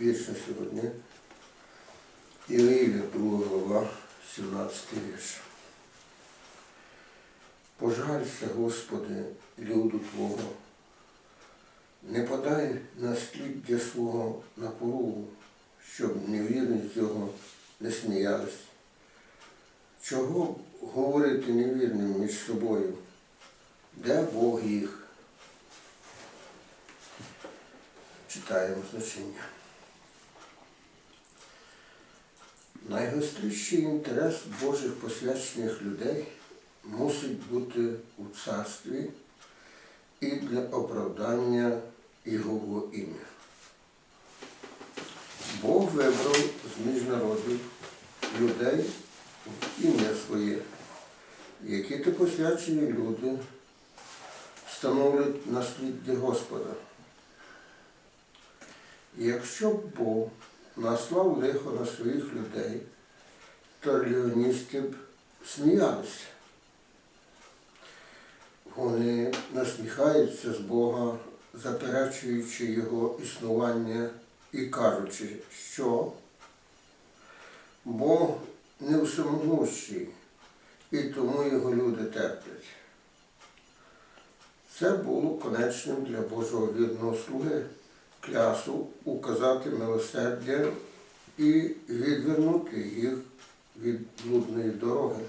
вірша сьогодні. Ілля, 2 глава, 17 вірш. Пожалься, Господи, люду Твого, не подай насліддя свого на порогу, щоб невірність його не сміялась. Чого говорити невірним між собою? Де Бог їх? Читаємо значення. Найгостріший інтерес Божих посвячених людей мусить бути у царстві і для оправдання Його ім'я. Бог вибрав з між народів людей ім'я своє, які то посвячені люди становлять насліддя Господа. Якщо Бог наслав лихо на своїх людей, то релігіоністи б сміялися. Вони насміхаються з Бога, заперечуючи Його існування і кажучи, що Бог не всемогущий, і тому його люди терплять. Це було конечним для Божого вірного слуги клясу указати милосердя і відвернути їх від блудної дороги,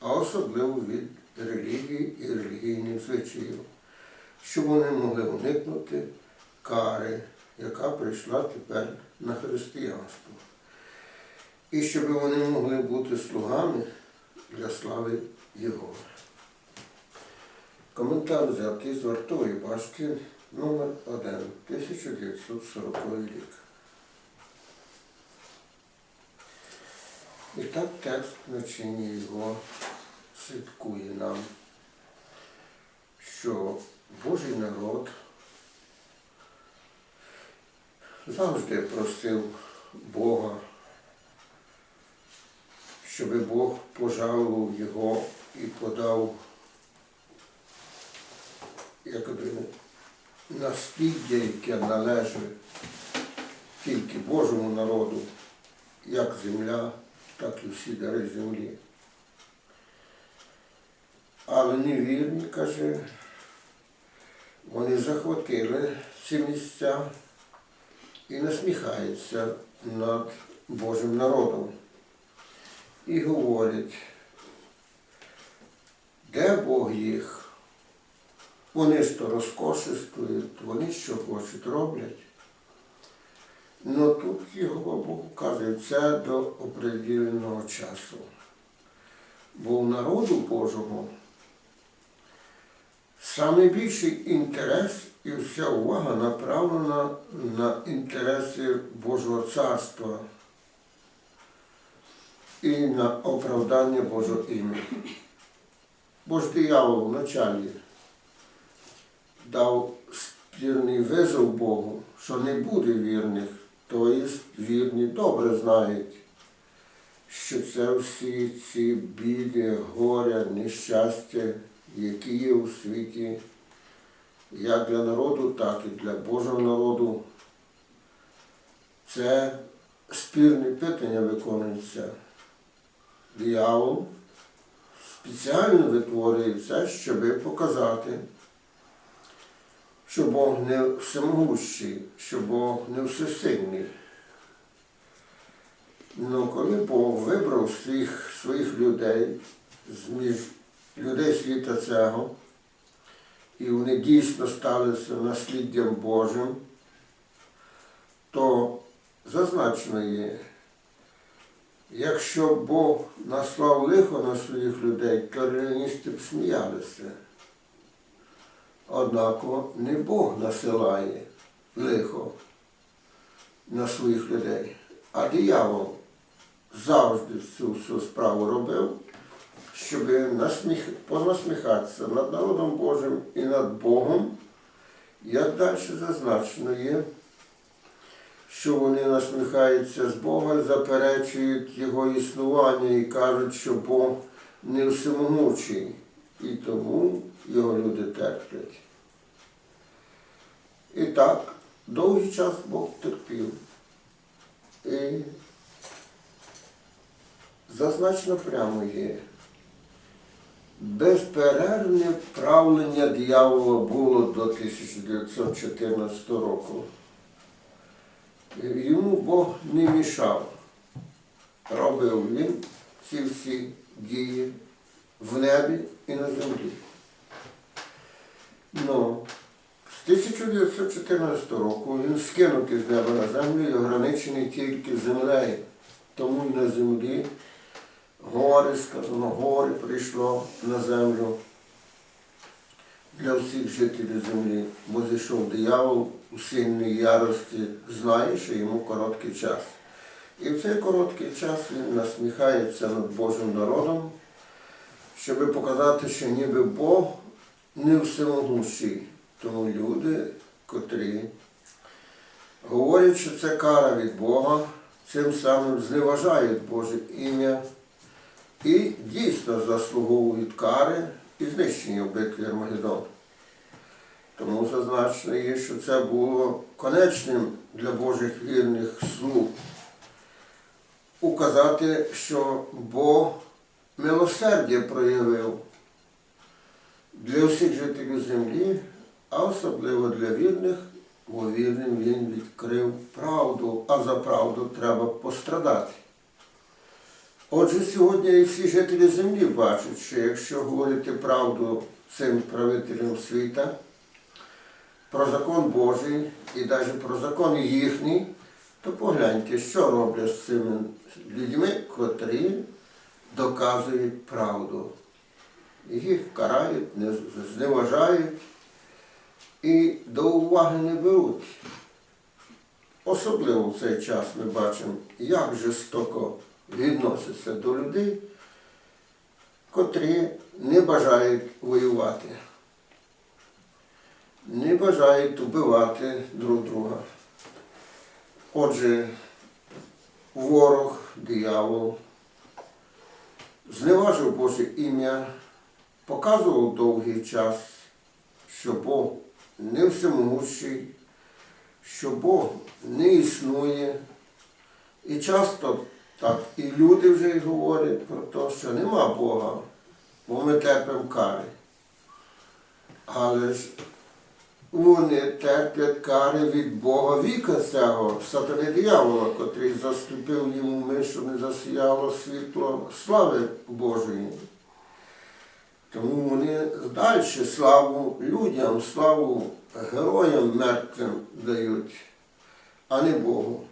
а особливо від релігії і релігійних звичаїв, щоб вони могли уникнути кари, яка прийшла тепер на християнство. І щоб вони могли бути слугами для слави Його. Коментар взятий з вартової башки номер 1 1940 рік. І так текст значення його свідкує нам, що Божий народ завжди просив Бога, щоб Бог пожалував його і подав якби насліддя, яке належить тільки Божому народу, як земля, так і всі дари землі. Але невірні, каже, вони захватили ці місця і насміхаються над Божим народом. І говорять, де Бог їх? Вони ж то розкошествують, вони що хочуть роблять. Ну тут його Бог вказує це до определеного часу. Бо в народу Божому найбільший інтерес і вся увага направлена на інтереси Божого царства і на оправдання Божого ім'я. Бо ж диявол вначалі дав спірний визов Богу, що не буде вірних, тобто вірні добре знають, що це всі ці біди, горя, нещастя, які є у світі, як для народу, так і для Божого народу. Це спірне питання виконується. Диявол спеціально витворює це, щоб показати що Бог не всемогущий, що Бог не всесильний. Ну, коли Бог вибрав своїх, своїх людей з-між людей світа цього, і вони дійсно сталися насліддям Божим, то зазначено є, якщо Бог наслав лихо на своїх людей, то реаліністи б сміялися. Однако не Бог насилає лихо на своїх людей, а диявол завжди цю всю справу робив, щоб насміх... понасміхатися над народом Божим і над Богом, як далі зазначено є, що вони насміхаються з Бога, заперечують Його існування і кажуть, що Бог не всемогучий. І тому його люди терплять. І так, довгий час Бог терпів. І зазначено прямо є. Безперервне правлення диявола було до 1914 року. Йому Бог не мішав. Робив він ці всі дії в небі і на землі. Ну, з 1914 року він скинутий з неба на землю і ограничений тільки землею. Тому і на землі гори, сказано, гори прийшло на землю для всіх жителів землі, бо зійшов диявол у сильній ярості, знає, що йому короткий час. І в цей короткий час він насміхається над Божим народом, щоб показати, що ніби Бог не всемогущий. Тому люди, котрі говорять, що це кара від Бога, цим самим зневажають Боже ім'я і дійсно заслуговують кари і знищення в битві Армагеддон. Тому зазначено є, що це було конечним для Божих вірних слуг указати, що Бог милосердя проявив для всіх жителів землі, а особливо для вірних, бо вірним він відкрив правду, а за правду треба пострадати. Отже, сьогодні і всі жителі землі бачать, що якщо говорити правду цим правителям світа, про закон Божий і навіть про закон їхній, то погляньте, що роблять з цими людьми, котрі доказують правду. Їх карають, не зневажають і до уваги не беруть. Особливо в цей час ми бачимо, як жорстоко відносяться до людей, котрі не бажають воювати, не бажають убивати друг друга. Отже, ворог, диявол, зневажив Боже ім'я, показував довгий час, що Бог не всемогущий, що Бог не існує. І часто так і люди вже говорять про те, що нема Бога, бо ми терпимо кари. Але ж вони терплять кари від Бога віка цього, сатани диявола, котрий засліпив йому ми, щоб не засіяло світло слави Божої. Тому вони далі славу людям, славу героям мертвим дають, а не Богу.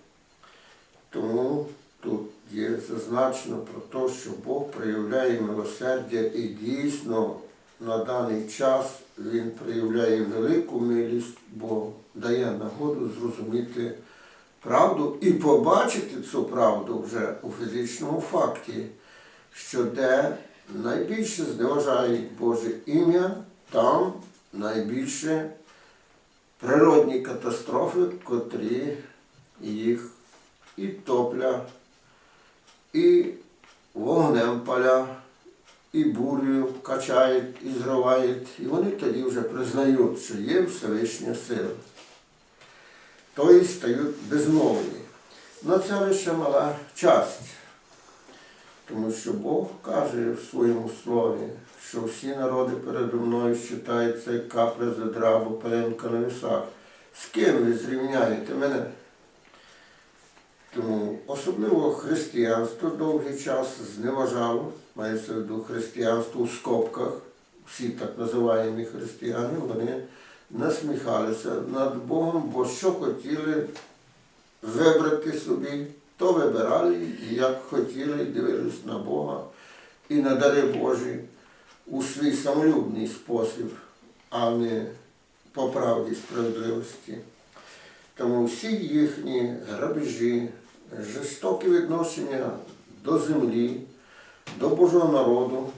Тому тут є зазначено про те, що Бог проявляє милосердя і дійсно на даний час Він проявляє велику милість, бо дає нагоду зрозуміти правду і побачити цю правду вже у фізичному факті, що де найбільше зневажають Боже ім'я, там найбільше природні катастрофи, котрі їх і топля, і вогнем паля, і бурю качають і зривають. І вони тоді вже признають, що є Всевишня сила. Тобто стають безмовні. Ну це лише мала часть. Тому що Бог каже в своєму слові, що всі народи передо мною считаються як капля задра або паленка на вісах. З ким ви зрівняєте мене? Тому особливо християнство довгий час зневажало, мається в виду християнство у скобках, всі так називаємо християни, вони насміхалися над Богом, бо що хотіли вибрати собі, то вибирали, як хотіли, дивились на Бога і на дари Божі у свій самолюбний спосіб, а не по правді справедливості. Тому всі їхні грабежі, жорстокі відношення до землі, до Божого народу,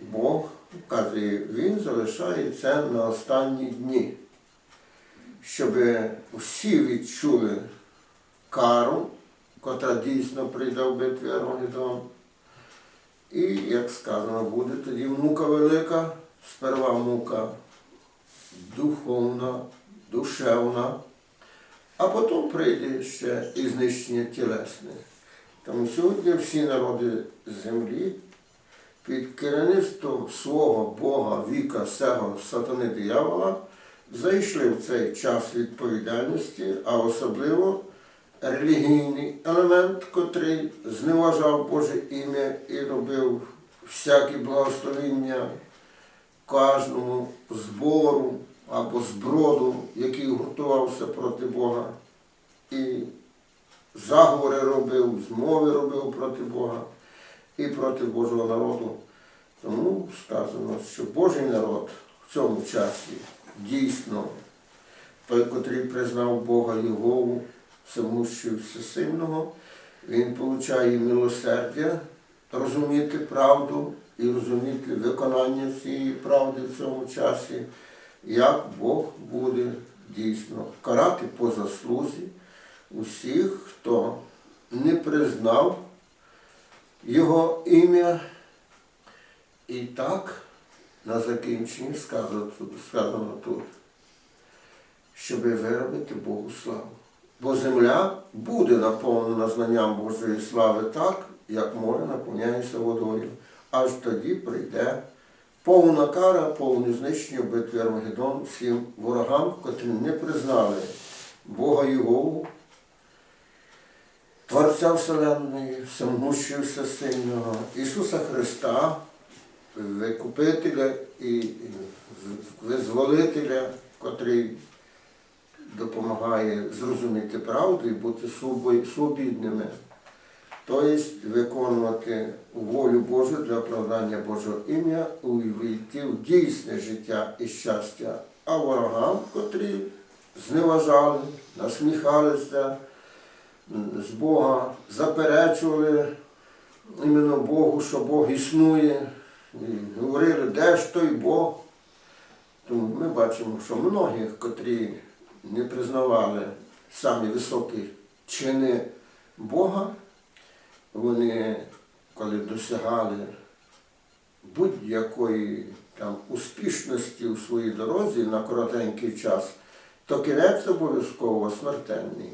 Бог вказує, Він залишає це на останні дні, щоб всі відчули кару, котра дійсно прийде в битві Армагеддон. І, як сказано, буде тоді мука велика, сперва мука духовна, душевна, а потім прийде ще і знищення тілесне. Тому сьогодні всі народи землі під керівництвом свого Бога віка сего сатани диявола зайшли в цей час відповідальності, а особливо релігійний елемент, котрий зневажав Боже ім'я і робив всякі благословіння кожному збору або зброду, який гуртувався проти Бога, і заговори робив, змови робив проти Бога і проти Божого народу. Тому сказано, що Божий народ в цьому часі дійсно той, котрий признав Бога Єгову, всемущого і всесильного, він получає милосердя розуміти правду і розуміти виконання цієї правди в цьому часі, як Бог буде дійсно карати по заслузі усіх, хто не признав його ім'я. І так, на закінченні сказано тут, щоб виробити Богу славу. Бо земля буде наповнена знанням Божої слави так, як море наповняється водою. Аж тоді прийде повна кара, повне знищення в битві Армагеддон всім ворогам, котрі не признали Бога Єгову, Творця Вселенної, всемогущого всесильного, Ісуса Христа, Викупителя і визволителя, котрий допомагає зрозуміти правду і бути свобідними, тобто виконувати волю Божу для оправдання Божого ім'я, увійти в дійсне життя і щастя, а ворогам, котрі зневажали, насміхалися з Бога, заперечували іменно Богу, що Бог існує, і говорили, де ж той Бог. Тому ми бачимо, що многих, котрі не признавали самі високі чини Бога, вони, коли досягали будь-якої там успішності у своїй дорозі на коротенький час, то кінець обов'язково смертельний.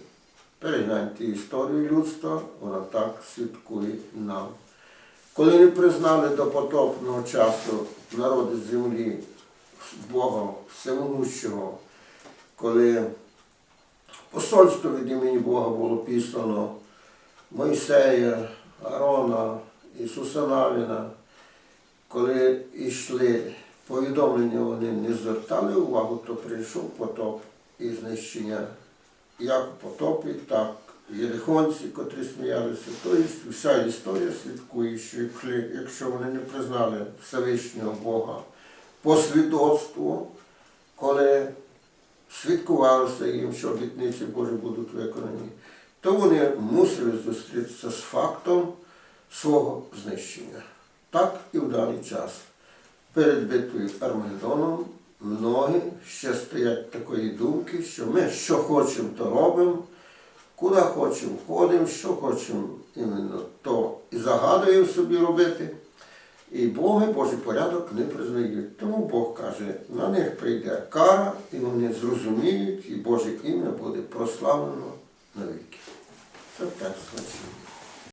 Перегляньте історію людства, вона так слідкує нам. Коли не признали до потопного часу народи землі Бога Всемогущого, коли посольство від імені Бога було післано Мойсея, Арона, Ісуса Навіна, коли йшли повідомлення, вони не звертали увагу, то прийшов потоп і знищення як потопі, так єрихонці, котрі сміялися. Тобто вся історія слідкує, що якщо вони не признали Всевишнього Бога по свідоцтву, коли свідкувалося їм, що обітниці Божі будуть виконані, то вони мусили зустрітися з фактом свого знищення. Так і в даний час. Перед битвою Армагеддоном многі ще стоять такої думки, що ми що хочемо, то робимо, куди хочемо, ходимо, що хочемо іменно то і загадуємо собі робити. І Боги Божий порядок не признають. Тому Бог каже, на них прийде кара, і вони зрозуміють, і Боже ім'я буде прославлено навіки. Це текст.